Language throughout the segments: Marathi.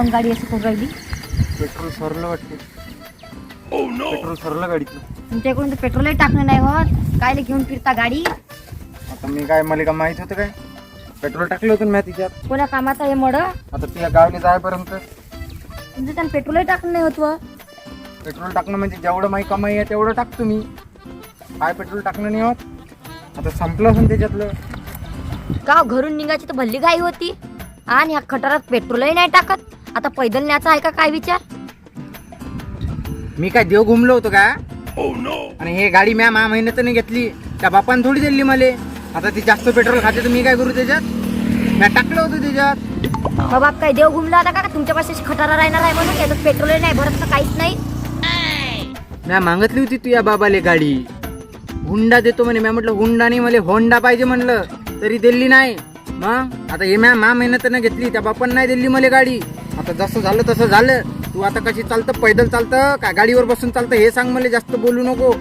काऊन गाडी अशी करून राहिली पेट्रोल सरलं वाटते. पेट्रोल सरलं गाडीतलं. तुमच्या इकडून तर पेट्रोलही टाकणं नाही होत. कायले घेऊन फिरता गाडी? आता मी काय मला का माहीत होतं काय? पेट्रोल टाकलं होतं ना मी तिच्यात. कोण्या कामाचं हे मड? आता तुझ्या गावले जायपर्यंत. तुमचं त्यानं पेट्रोलही टाकणं नाही होत व. पेट्रोल टाकणं म्हणजे जेवढं माही कमाई आहे तेवढं टाकतो मी काय पेट्रोल टाकणं नाही होत. आता संपलं असून त्याच्यातलं. गाव घरून निघायची तर भल्ली घाई होती. आणि ह्या खटारात पेट्रोलही नाही टाकत. आता पैदल न्यायचा आहे का काय विचार? मी काय देव घुमलो होतो का? आणि हे गाडी म्या मा महिन्यात घेतली. त्या बापाने थोडी दिली मला. आता ती जास्त पेट्रोल खाते तर मी काय करू त्याच्यात? म्या टाकलं होतं त्याच्यात. मग बाप काय देव घुमला होता का? तुमच्या पाशी खटारा राहणार आहे म्हणून? याचं पेट्रोलही नाही भरत तर काहीच नाही. म्या मागितली होती तू या बाबाले गाडी. हुंडा देतो म्हणे. म्या म्हटलं हुंडा नाही मला होंडा पाहिजे म्हणलं. तरी दिली नाही. मग? आता हे म्या मा मेहनतीनं घेतली. त्या बापान नाही दिली मला गाडी. आता जसं झालं तसं झालं. तू आता कशी चालतं? पैदल चालतं? का गाडीवर बसून चालतं? हे सांग मला जास्त बोलू नको.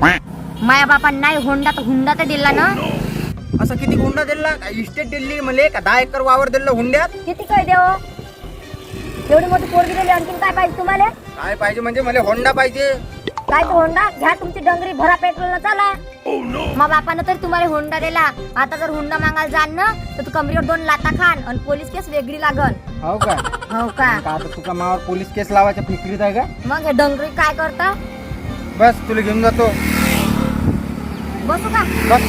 माया बापा नाही होंडा तर हुंडा तर दिला ना. असं किती हुंडा दिला? का इस्टेट दिली मला? का दहा एकर वावर दिलं हुंड्यात? किती काय देव? एवढी मोठी पोरगी दिली आणखीन काय पाहिजे तुम्हाला? काय पाहिजे म्हणजे मला होंडा पाहिजे. काय तो होंडा? घ्या तुमची डंगरी भरा पेट्रोल चाला. मग बापानं तरी तुम्हाला होंडा दिला. आता जर हुंडा मागायला जाण ना तर तू कमरीवर दोन लाता खान आणि पोलीस केस वेगळी लागल हो का? हो का? आता तुका मावर पोलीस केस लावायच्या फिक्रीत आहे का? मग हे डंगरी काय करता? बस तुला घेऊन जातो. बसू का? बस.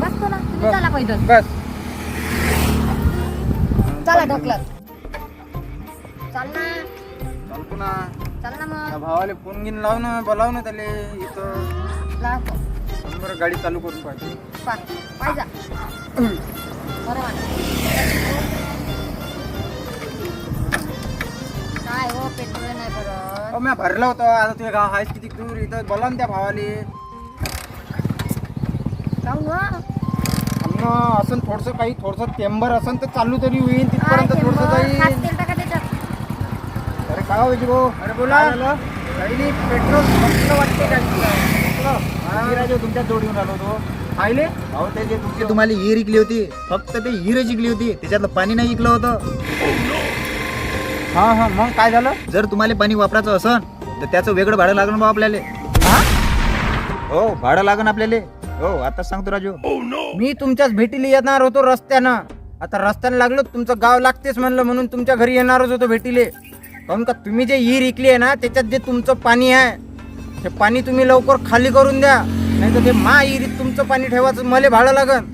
बसतो ना. तुम्ही चला पैदल बस. चला ढकलत. चाल ना. चालतो ना चल ना त्या भावाले फोन घेऊन लाव ना बोलाव ना त्याले. इथं लावतो. बरं गाडी चालू करून पाहिजे. पा- पाय जा. बरं वाटलं. काय हो पेट्रोल नाही भरत. हो मी भरलं होतं. आता तुझ्या गाव आहेस किती दूर? इथं बोला ना त्या भावाले. वा. आमनं असं थोडस काही थोडस टेंबर असन तर चालू तरी होईल. तिथपर्यंत थोडस? जाईल. तेल भाऊ अरे बोला। पेट्रोल संपलं वाटते राजे तुमच्या आलो होतो पाहिले अहो ते जे तुमचे तुम्हाला हिर इकली होती फक्त ते हिर जिंकली होती. त्याच्यातलं पाणी नाही इकलं होतं. हा हा मग काय झालं? जर तुम्हाला पाणी वापरायचं असन तर त्याचं वेगळं भाडं लागण बा आपल्याला. हो? भाडं लागण आपल्याला. हो आताच सांगतो राजू. मी तुमच्याच भेटीला येणार होतो रस्त्यानं. आता रस्त्यानं लागलो तुमचं गाव लागतेच म्हणलं म्हणून तुमच्या घरी येणारच होतो भेटीले. काहून का तुम्ही जे हिर इकली आहे ना त्याच्यात जे तुमचं पाणी आहे ते पाणी तुम्ही लवकर खाली करून द्या. नाही तर ते मा हिरीत तुमचं पाणी ठेवायचं मला भाडं लागन.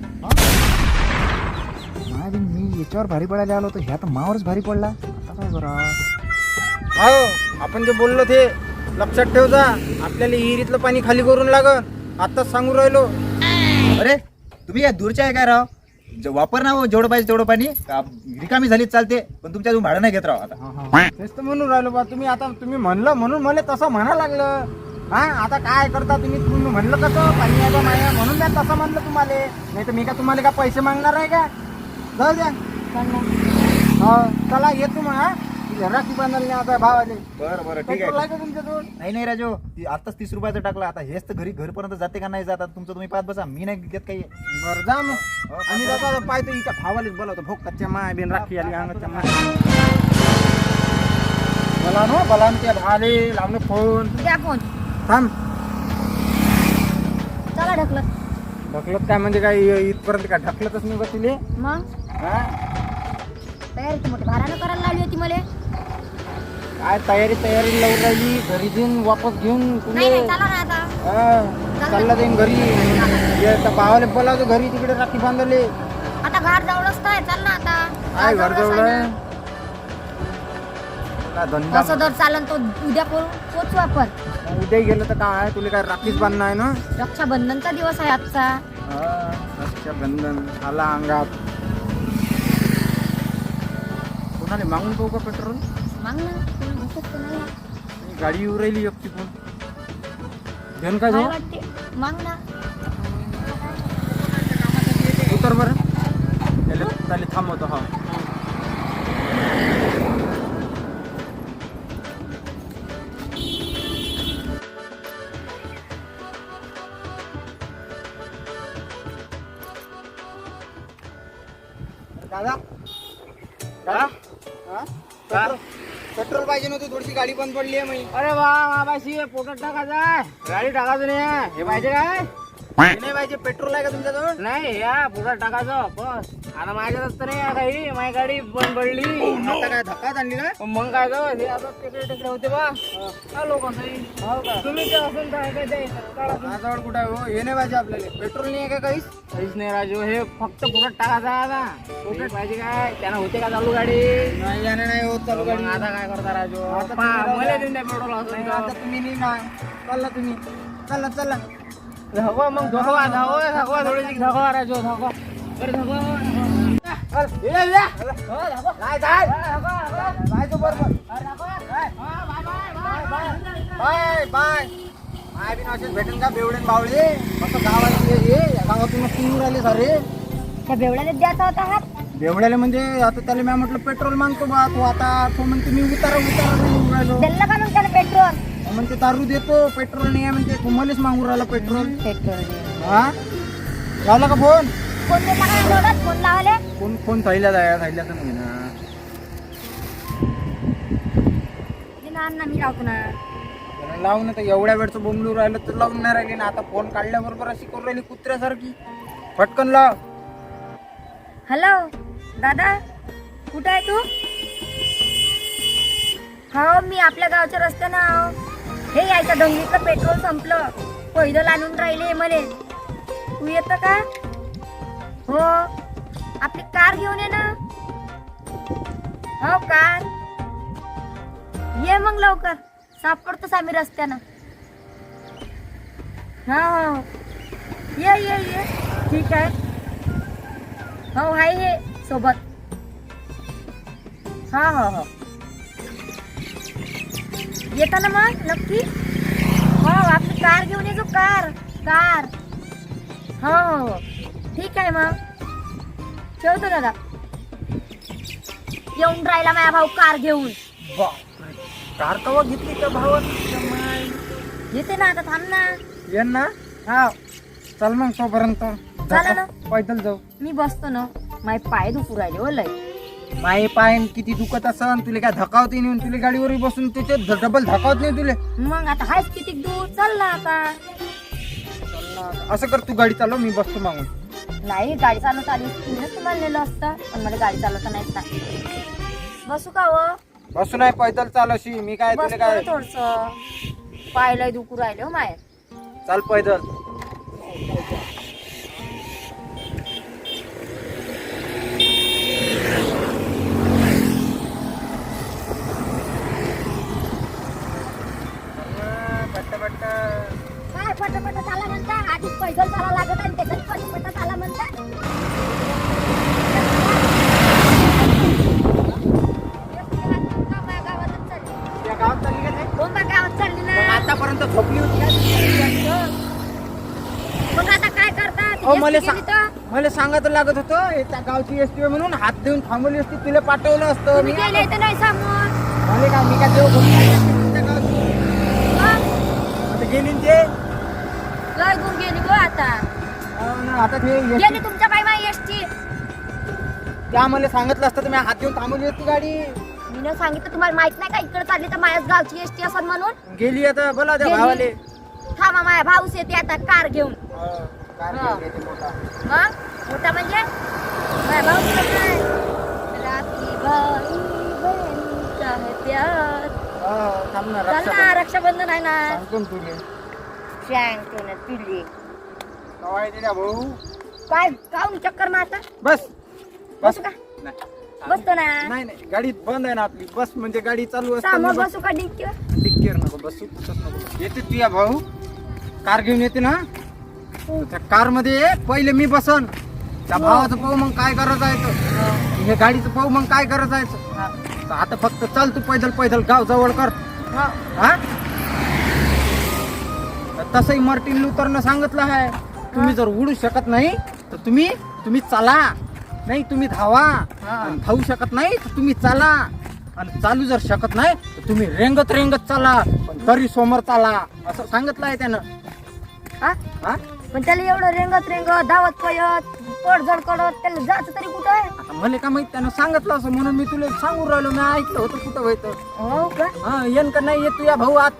मी याच्यावर भारी पडायला आलो होतो ह्या तर मावरच भारी पडला. आता काय करा हो आपण जे बोललो ते लक्षात ठेव जा आपल्याला हिरीतलं पाणी खाली करून लागन. आताच सांगू राहिलो. अरे तुम्ही या दूरच्या आहे काय राव? वापर ना हो, जेवढं पाहिजे तेवढं पाणी. का- रिकामी झालीच चालते पण तुमच्या अजून भाडं नाही घेत राव आता. तेच तर म्हणून राहिलो बा तुम्ही आता तुम्ही म्हणलं म्हणून मला तसं म्हणा लागलं. हा आता काय करता तुम्ही? तुम्ही म्हणलं कसं पाणी आहे बा माया म्हणून मी तसं म्हणलं तुम्हाला. नाही तर मी का तुम्हाला का पैसे मागणार आहे का? जाऊ द्या. हो चला येतो मग हा. राखी बांधायला आता भावाले बरं बरं ठीक पेट्रोल आहे तुमच्याजवळ? नाही नाही राजू. ती आताच तीस रुपयाचं टाकलं. आता हेच तर घरी घरपर्यंत जाते का नाही जात? तुमचं तुम्ही पाहत बसा. मी नाही घेत काही. बरं जा मग. हो, आणि जाता पाहतो इथं भावालेच बोलावतो. भोग कच्च्या माय बिन राखी आली अंगाच्या माय. बोला ना बोला ना त्या भावाले. लावणं फोन. द्या फोन. थांब. चला ढकलत. ढकलत काय म्हणजे काय इथपर्यंत काय ढकलतच नाही बसले मग? तयारी तर मोठी. भारानं करायला लावली होती मला. काय तयारी तयारी लावून राहिली घरी जाऊन वापस घेऊन नाही तुले नाही चला ना आता. चालला जाईन घरी. त्या भावाले बोलावतो घरी तिकडे राखी बांधले. आता घर जवळच तर आहे चल ना आता. काय घर जवळच जवळ आहे आहे? धंदा? असं जर चालन तो उद्या पोहोच पोचू आपण उद्या गेलं तर काय? तुला काय राखीच बांधणं आहे ना? रक्षाबंधनचा दिवस आहे आजचा. रक्षाबंधन आला अंगात. कोणाला मागून पाहू का पेट्रोल माग ना नाही गाडी येऊ राहिली एकटी पण. घेऊन काय काय जाऊ वाटते माग ना उतर बरं. त्याला त्याला थांबवतो हा. पाहिजे गाडी बंद पडली आहे मी. अरे वा बाबाशी पोटात टाकायचा गाडी टाकायचं नाही हे पाहिजे काय? नाही पाहिजे पेट्रोल आहे का तुमच्याजवळ? नाही या पोटात टाकायचं बस. आता माझ्यातच तर नाही काही माझी गाडी बंद पडली. आता काय धक्का आणली का मग काय गं, हे आता तिकडे तिकडे होते बा चालू कसंही हो तुम्ही ते. काढा. माझ्याजवळ कुठं आहे हो? हे नाही पाहिजे आपल्याला. पेट्रोल नाही आहे का काहीच? काहीच नाही राजू हे फक्त पोटात टाकायचं आहे आता. पोटात पाहिजे काय? त्यांना होते का चालू गाडी? नाही याने नाही होत चालू गाडी. मग आता काय करता राजू? आता तुम्ही पहा, राहू मला द्या. देऊन द्या पेट्रोल असं नाही, नाही आता. तुम्ही नाही ना चालला तुम्ही. चला चला धगवा मग धगवा धगवा धगवा थोडीशी धगवा राजू धगवा धगवा. बाय बाय माय बिन असेच भेटेन का बेवडेन बावळे मस्त गावात ये गावातून राहिले सारे त्या बेवड्याने द्यायचा होता हात बेवड्याला म्हणजे आता त्याला मी म्हटलं पेट्रोल मागतो बा तू आता तो म्हणते मी उतारा उतारा दिलं का मग त्याला पेट्रोल तो म्हणते दारू देतो पेट्रोल नाही आहे म्हणते तू मलाच मागून राहिला पेट्रोल. पेट्रोल हा? लावला का फोन? फोन एवढाच फोन लावले. फोन फोन थैल्या जाय थैल्या तर नाही ना. ना अण्णा मी लावतो ना. त्याला आता एवढ्या वेळचं बोंबलू राहिलं तर लावून नाही राहिली ना. आता फोन काढल्याबरोबर अशी करून राहिली कुत्र्यासारखी. पटकन लाव. हॅलो दादा कुठं आहे तू? हो मी आपल्या गावच्या रस्त्यानं आहो. हे यायचं डोंगरीचं पेट्रोल संपलं. पैदल आणून राहिले मले तू येतं का? हो. आपली कार घेऊन ये ना. हो कार. ये मग लवकर. सापडतोच आम्ही रस्त्यानं. हा हो. ये ये ये. ठीक आहे. हो आहे हे. सोबत. हा हो हो. हो. येता ना मग नक्की. हो आपली कार घेऊन ये जो कार कार. हो हो हो ठीक आहे मग. ठेवतो दादा. येऊन राहिला माझ्या भाऊ कार घेऊन. बापरे. कार कवा घेतली त्या भावात येते ना आता थांब ना. ये ना. हा. चल मग तोपर्यंत. चला ना. पैदल जाऊ. मी बसतो ना. माझे पाय दुखू राहिले हो लय. माये पायन किती दुखत असन तुला काय धकावते नाही तुला गाडीवर बसून त्याच्यात डबल धकावत नाही तुले? मग आता हायच किती दूर? चल ना आता. असं कर तू गाडी चालव मी बसतो मागून. नाही गाडी चालवता आली असती, तीनच तुम्हाला नेलं असतं पण मला गाडी चालवता नाही येत ना. बसू का हो? बसू नाही पैदल चाल अशी. मी काय तुला काय थोडस. पायलंय दुखू राहिले हो माय. चाल पैदल काय पटापट चाला म्हणता आधीच पैदल चाला लागत आणि त्याच्यात पटापट चाला म्हणता. गावातच चालली. या गावात चालली का नाही? हो बा, गावात चालली मग ना आतापर्यंत झोपली होती का? मग आता काय करतात अहो, मला? सांग मला सांगत लागत होतं हे त्या गावची एसटी म्हणून हात देऊन थांबवली असती तुला पाठवलं असतं. मी तुम्ही गेले तर नाही समोर मला काय मी काय देव भक्त त्या गावची? मग? आता गेली न ते? लय दूर गेली गो आता. आता ते गेली तुमच्या माई एसटी त्या मला सांगितलं असतं तर मी हात देऊन थांबवली असती गाडी. मी सांगितलं तुम्हाला माहीत नाही का इकडे चालली तर माझ्याच गावची एसटी असं म्हणून? गेली आता बोला त्या गेली. भावाले. थांबा माझ्या भाऊस येते आता कार घेऊन. हो, कार हा. घेऊन येते मोठा. मग? मोठा म्हणजे? माझ्या भाऊ काय राखी बाई बहिणीचा है प्यार? हो, थांब ना चल रक्षा ना रक्षाबंधन आहे ना. सांगतो ना तुले. सांगतो ना पिल्ली कवा येते त्या भाऊ काय काऊन चक्कर मारता बस बस बसू का नाही बसतो ना नाही नाही गाडी बंद आहे ना आपली बस म्हणजे गाडी चालू समोर असताना बसू का डिक्कीवर डिक्कीवर नको बसू तसंच नको. येते तुझ्या भाऊ. कार घेऊन येते ना. तर त्या कारमध्ये पहिले मी बसन. त्या भावाचं पाहू मग काय गरज आहे तर. हे. गाडीचं पाहू मग काय गरज आहे तर. तर आता फक्त चाल तू पैदल पैदल. गाव जवळ कर. हा? तसंही मार्टिन लुथरनं सांगितलं आहे तुम्ही जर उडू शकत नाही तर तुम्ही तुम्ही चाला. नाही तुम्ही धावा. आणि धावू शकत नाही तर तुम्ही चाला. आणि चालू जर शकत नाही तर तुम्ही रेंगत रेंगत चाला. पण तरी समोर चाला. असं सांगितलं आहे त्यानं. हा? हा? पण त्याला एवढं रेंगत रेंगत धावत पळत पडझड करत त्याला जायचं तरी कुठं आहे? आता मला का माहीत त्यानं सांगितलं असं म्हणून मी तुला सांगून राहिलो. मी ऐकलं होतं कुठं होतं. हो का? हा येन का नाही येत तुझ्या भाऊ आत.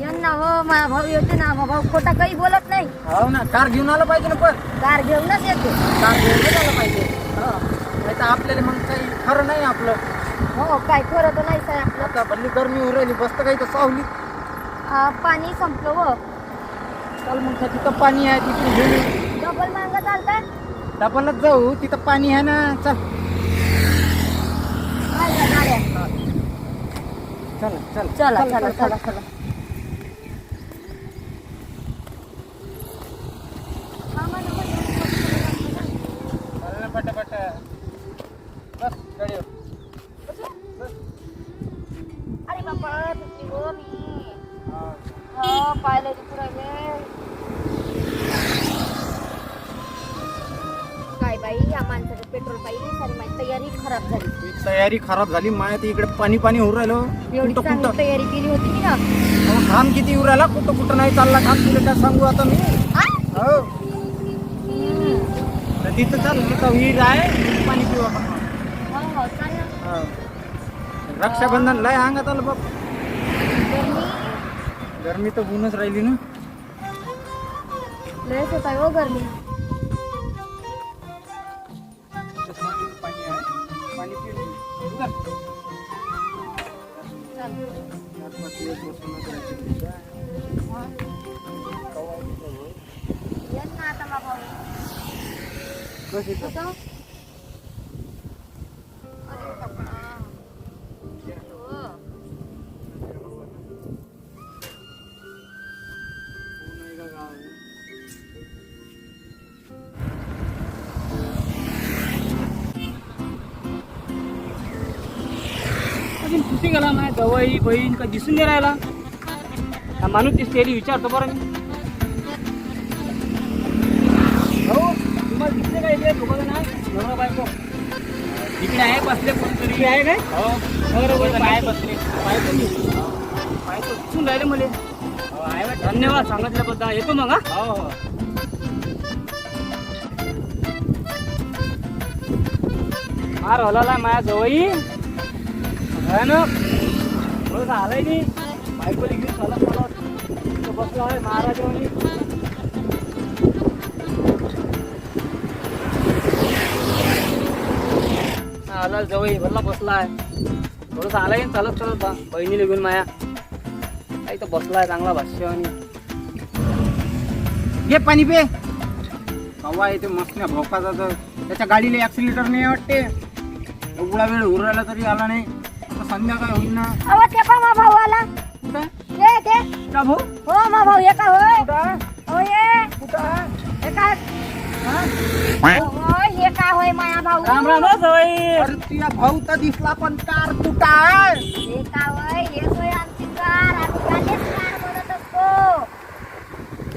यांना हो माझा भाऊ येते ना माझा भाऊ खोटा काही बोलत नाही. हो ना कार घेऊन आलं पाहिजे ना पण. कार घेऊनच येते. कार घेऊन आलं पाहिजे. हा. नाही तर आपल्याला मग काही खरं नाही आपलं. हो काय खरं तर नाही साहेब आपलं. आता भल्ली गरमी होऊ राहिली बसत काही तर सावली. आ, पाणी संपलं हो. चल मग त्या तिथं पाणी आहे तिथून घेऊन येऊ. डबल मांग चालतंय? डबलच जाऊ तिथं पाणी आहे ना चल. काय या गाड्या चल चल चला चला चला. चला. तयारी खराब झाली. माया ते इकडे पाणी पाणी होऊ राहिलं. एवढी कुठं चांगली कुठं? तयारी केली होती मी ना? अहो, घाम किती येऊ राहिला. कुठं कुठं नाही चालला घाम. तुला काय सांगू आता मी? आ? हो. हम्म. तर तिथं चाल तिथं विहीर आहे पाणी पिऊ आपण हो हो चाल ना हो. रक्षाबंधन लय अंगात आलं बाप. गरमी? गरमी तर ऊनच राहिली ना. लयच होत आहे हो गरमी. कुठे गेला नाही दवाई बहीण का दिसून नाही राहिला? हा माणूस दिसते विचारतो बरं मी. हो तुम्हाला दिसले काय इथे? दोघं नाही नवरा बायको. इकडे आहे बसले कोणतरी. आहे काय? हो. बरोबर पाय बसले. पाय तो दिसून राहिले मला. आहे बा, धन्यवाद सांगितल्याबद्दल. येतो मग हा? हो हो. मार हलाला माझ्या जवळी थोडंसं आलाय नाही बायकोली घेऊन चालत चालत बसलो आहे महाराज आला जवळ भरला बसला आहे. थोडंसं आलाय चालत चालत बा. बहिणीला घेऊन माया. काही तर बसलाय चांगला भाष्य आणि घे पाणी पे. हवा येते मस्त नाही भोकाचा तर त्याच्या गाडीला ऍक्सिलेटर नाही वाटते. एवढा वेळ राहिला तरी आला नाही. संध्याकाळ होईल ना? अहो ते पहा मा भाऊ आला कुठं? ये ते. का भाऊ? हो मा भाऊ ये का होय? कुठं? हो ये. कुठं? हे काय हो? होय माया भाऊ? राम राम हो अरे भाऊ तर दिसला पण कार कुठं आहे? काय होय? हे होय आमची कार. आम्ही गाडीच कार म्हणत असतो.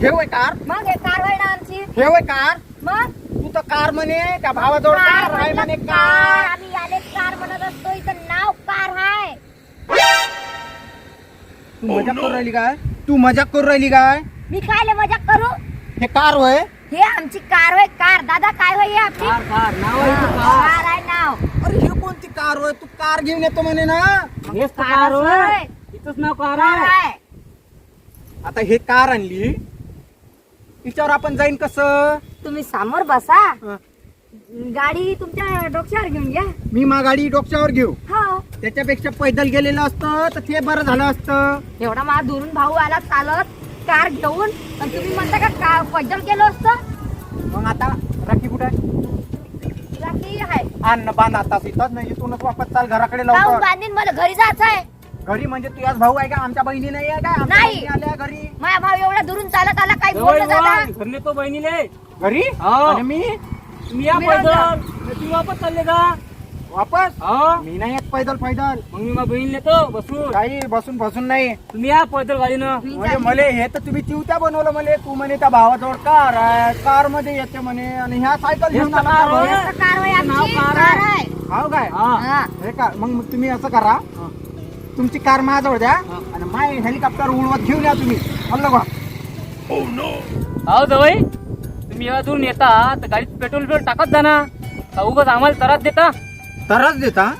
हे होय कार? मग हे कार होय ना आमची? हे होय कार? मग? तू तर कार म्हणे त्या भावाजवळ कार आहे म्हणे कार. कार. आम्ही तू मजाक करू राहिली काय? तू मजाक करू राहिली काय? मी काय मजाक करू? हे कार होय? हे आमची कार होय कार. दादा काय होय हे आपली? Car car. नाव आहे इथं कार कार आहे नाव. अरे हे कोणती कार होय? तू कार घेऊन येतो म्हणे ना. हेच तर कार होय. इथंच नाव कार कार आहे. आहे. आता हे कार आणली. तिच्यावर आपण जाईन कसं? तुम्ही समोर बसा. गाडी तुमच्या डोक्यावर घेऊन घ्या. मी मा गाडी डोक्यावर घेऊ. हो. त्याच्यापेक्षा पैदल गेलेलं असतं तर ते बरं झालं असतं. एवढा मला दुरून भाऊ आला चालत कार घेऊन. आणि तुम्ही म्हणता का का पैदल केलं असतं? मग आता राखी कुठे आहे? राखी आहे. अन्न बांध आता इथंच नाही इथूनच वापस चाल घराकडे भाऊ लवकर. बांधीन मला घरी जायचं आहे घरी म्हणजे तुझ्याच भाऊ आहे का? आमच्या बहिणी नाही आहे का? आमच्या नाही. बहिणी आल्या घरी. माझा भाऊ एवढा दुरून चालत आला काही जवळ बोललं दादा घर नेतो बहिणीले. घरी? हो. आणि मी? तुम्ही या पैदल. तुम्ही वापस चालले का वापस? हो. मी नाही येत पैदल पैदल. मग मी माझ्या बहीण नेतो बसून. काही बसून बसून नाही. तुम्ही या पैदल गाडीनं. मी म्हणजे चालली. मले हे तर तुम्ही चिवत्या बनवलं मले. तू म्हणे त्या भावाजवळ कार आहे कारमध्ये येते म्हणे. आणि ह्या सायकल घेऊन आला कार कार नाव आमची कार कार आहे. आहे. हाव काय? हा. हा. हे का? मग तुम्ही असं करा. तुमची कार माझ्याजवळ द्या. आणि माय हेलिकॉप्टर उडवत घेऊन या तुम्ही. म्हणलं का? हो जवळ तुम्ही अजून येता तर गाडीत पेट्रोल बिट्रोल टाकत जा ना. का उगाच आम्हाला त्रास देता? त्रास देता?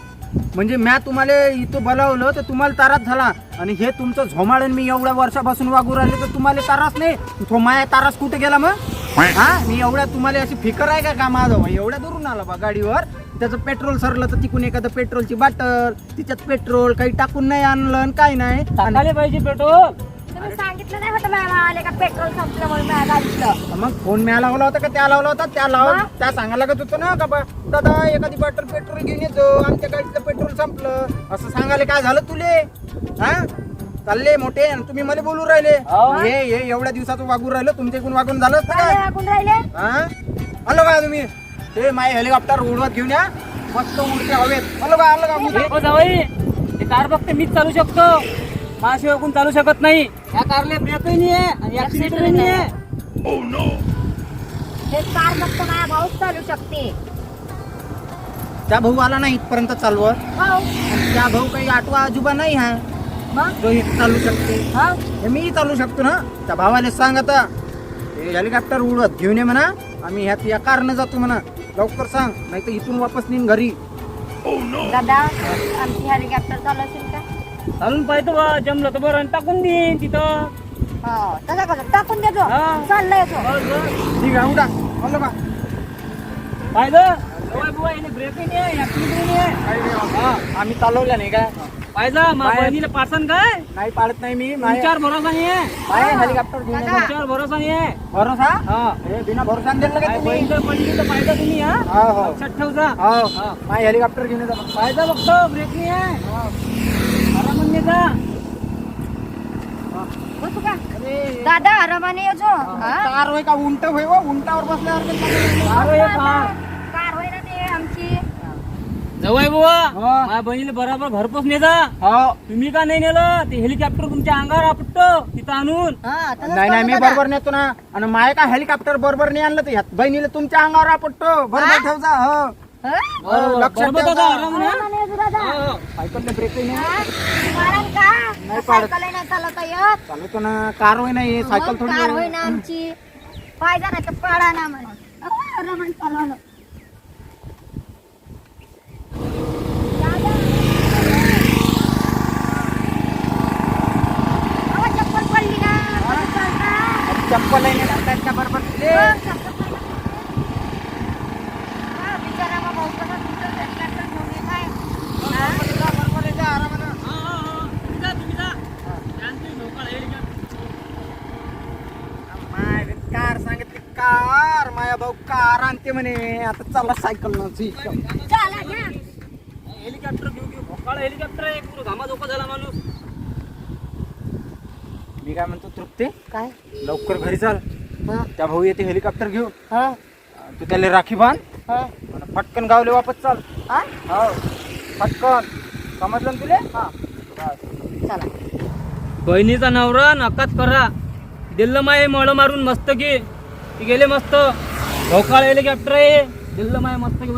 म्हणजे म्या तुम्हाला इथं बोलावलं तर तुम्हाला त्रास झाला. आणि हे तुमचं झोमाळण मी एवढ्या वर्षापासून वागू राहिले तर तुम्हाला त्रास नाही? तो माया त्रास कुठे गेला मग? हा? मी एवढ्या तुम्हाला अशी फिकर आहे का का माझं? भाई एवढ्या दुरून आला बा गाडीवर. त्याचं पेट्रोल सरलं तर तिकून एखादं पेट्रोलची बाटल तिच्यात पेट्रोल काही टाकून नाही आणलं आणि काही नाही. टाकायला पाहिजे पेट्रोल. तुम्ही सांगितलं नाही होतं मला आले का पेट्रोल संपलं म्हणून माझ्या गाडीतलं मग फोन म्या लावला होता का त्या लावला होता? त्या लाव? त्या सांगायला लागत होतं ना का बा दादा एखादी बॉटल पेट्रोल घेऊन येतो आमच्या गाडीतलं पेट्रोल संपलं. असं सांगायला काय झालं तुले? हा? चालले मोठे आणि तुम्ही मला बोलू राहिले. हो. हे हे एवढ्या दिवसाचं वागून राहिलं तुमच्या इकडून वागून झालं असतं काय का? लागून राहिले? हा? आलो का तुम्ही. ते माय हेलिकॉप्टर उडवत घेऊन या. मस्त उडते हवेत. आलो का आलो का? हो जावई. ते कार फक्त मीच चालू शकतो. माझ्याशिवाय कोण चालू शकत नाही. या कारला ब्रेकही नाही आहे आणि ऍक्सिडेंटही नाही आहे. हे कार फक्त माझ्या भाऊच चालू शकते. त्या भाऊ आला नाही इथपर्यंत चालवत. हो. आणि त्या भाऊ काही आठवा आजोबा नाही हा. मग? जो इथं चालू शकते. हो. हे मी चालू शकतो ना. त्या भावाला सांग आता. हे हेलिकॉप्टर उडवत घेऊन ये म्हणा. आम्ही ह्यात या कारनं जातो म्हणा. लवकर सांग. नाही तर इथून वापस नेईन घरी. दादा आमची हेलिकॉप्टर चालू असेल का चालून पाहतो बा जमलं तर बरं आणि टाकून देईन तिथं. हो तसं कसं टाकून देतो. हा. चाललंय तो. ठीक आहे उडा आलो का? पाहिलं बुवा याने ब्रेकही नाही आहे ऍक्सिडेंटही नाही. आहे हा, आम्ही चालवल्या नाही काय पाहिलं मा बाहेर- बहिणीला पासन काय? नाही पाडत नाही मी तुमच्यावर भरोसा नाही आहे. हेलिकॉप्टर घेऊन ये. दादा. तुमच्यावर भरोसा नाही आहे. भरोसा? हा. हे बिना भरोसा दिलं का काय तुम्ही? बहीण जर पडली तर पाहिजे तुम्ही हा. हो हो. लक्षात ठेवजा हो. हा. माय हेलिकॉप्टर घेऊन येतो पाहिजे बघतो ब्रेक नाही आहे. बसू का दादा आरामाने हा? कार होय का उंट होय व उंटावर बसल्यावर ते. कार होय कार. कार होय ना ते आमची जवळ बुवा हो. माझ्या बहिणीला बरोबर घरपोच ने जा हो तुम्ही का नाही नेलं ते हेलिकॉप्टर तुमच्या अंगावर आपटतो तिथं आणून हा, तसंच नाही नाही करू मी दादा. बरोबर नेतो ना आणि माय का हेलिकॉप्टर बरोबर नाही आणलं तर ह्यात बहिणीला तुमच्या अंगावर आपटतो बरोबर हा? ठेवजा हो हा? हो, लक्षात बरोबर ठेव दादा, जा. आराम ना. आरामाने येतो दादा. हो. सायकलने ब्रेक नाही हा? माराल का नाही पाडत. सायकल नाही चालवता येत चालवतो ना कार होय नाही सायकल मग थोडी कार होय आहे. ना आमची पाहिजे ना तर पाडा ना मला हा, आरामाने चालवलं. अहो, चप्पल पडली ना कसं चालता? चप्पल नाही बरोबर. मग चप्पल पडली. हा, बिचारा मग भाऊ कसा तुमचं ट्रॅक्टर घेऊन येत आहे. हा? जा, बरोबर आहे, जा, आरामानं. हा, हा, हा. तुम्ही जा, तुम्ही जा. त्यांची ढोकाळ हेलिकॉप्टर. माय बी कार सांगितली कार माया भाऊ कार आणते म्हणे. आता चला सायकल. हेलिकॉप्टर घेऊ घेऊ. भोकाळ हेलिकॉप्टर आहे. पूर्ण घामाझोका झाला माणूस. मी काय म्हणतो तृप्ते? काय? लवकर घरी चाल. हा, त्या भाऊ येते हेलिकॉप्टर घेऊन. हा, तू त्याला राखी बांध. हा. पटकन गावले वापस चाल. हा? हो. पटकन. समजलं ना तुले? हा. बस. चला. बहिणीचा नवरा नकाच करा. दिल्ल माय मळ मारून मस्त की ती गेले मस्त. भोकाळ हेलिकॉप्टर आहे. दिल्ल माय मस्त की